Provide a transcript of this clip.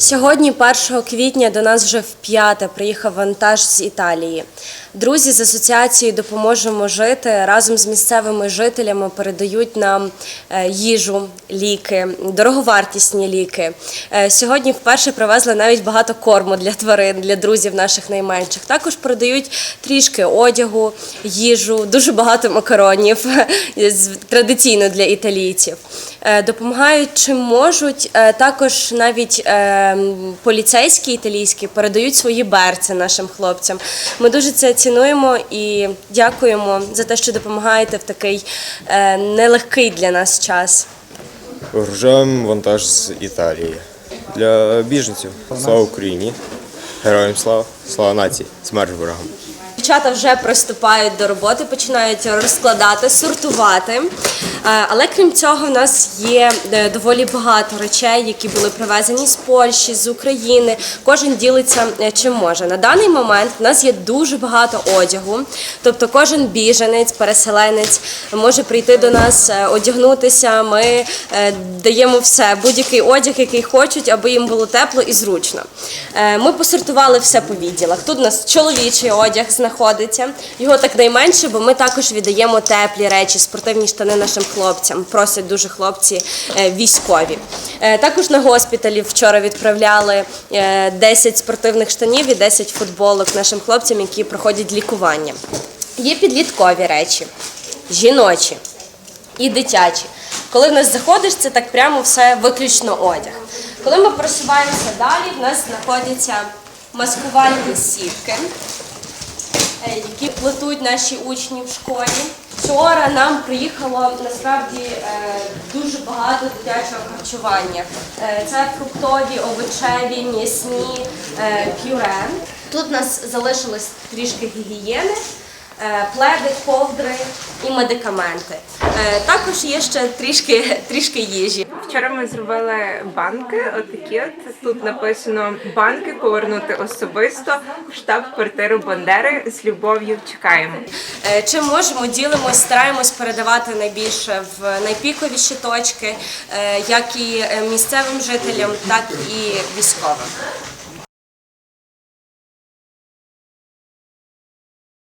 Сьогодні, 1 квітня, до нас вже вп'яте приїхав вантаж з Італії. Друзі з асоціації Допоможемо жити разом з місцевими жителями передають нам е, їжу, ліки, дороговартісні ліки. Е, Сьогодні вперше привезли навіть багато корму для тварин, для друзів наших найменших. Також передають трішки одягу, їжу, дуже багато макаронів традиційно для італійців. Е, Допомагають чим можуть. Також навіть поліцейські італійські передають свої берці нашим хлопцям. Ми дуже це цінуємо і дякуємо за те, що допомагаєте в такий е, нелегкий для нас час. Вигружаємо вантаж з Італії для біженців. Слава Україні! Героям слава! Слава нації! Смерть ворогам! Дівчата вже приступають до роботи, починають розкладати, сортувати. Е, Але крім цього, в нас є е, доволі багато речей, які були привезені з Польщі, з України. Кожен ділиться е, чим може. На даний момент в нас є дуже багато одягу. Тобто, кожен біженець, переселенець може прийти до нас, одягнутися. Ми даємо все, будь-який одяг, який хочуть, аби їм було тепло і зручно. Ми посортували все по відділах. Тут у нас чоловічий одяг знаходиться. Його так найменше, бо ми також віддаємо теплі речі, спортивні штани нашим хлопцям. Просять дуже хлопці е, військові. Е, Також на госпіталі вчора відправляли е, 10 спортивних штанів і 10 футболок нашим хлопцям, які проходять лікування. Є підліткові речі, жіночі і дитячі. Коли в нас заходиш, це так прямо все виключно одяг. Коли ми просуваємося далі, в нас знаходяться маскувальні сітки, е, які плетуть наші учні в школі. Вчора нам приїхало насправді е, дуже багато дитячого харчування. Е, Це фруктові, овочеві, м'ясні е, пюре. Тут у нас залишилось трішки гігієни е, пледи, ковдри і медикаменти. Е, Також є ще трішки, трішки їжі. Вчора ми зробили банки. Отакі от тут написано банки повернути особисто в штаб-квартиру Бандери з любов'ю чекаємо. Е, Чим можемо, ділимось, стараємось передавати найбільше в найпіковіші точки, е, як і е, місцевим жителям, так і військовим.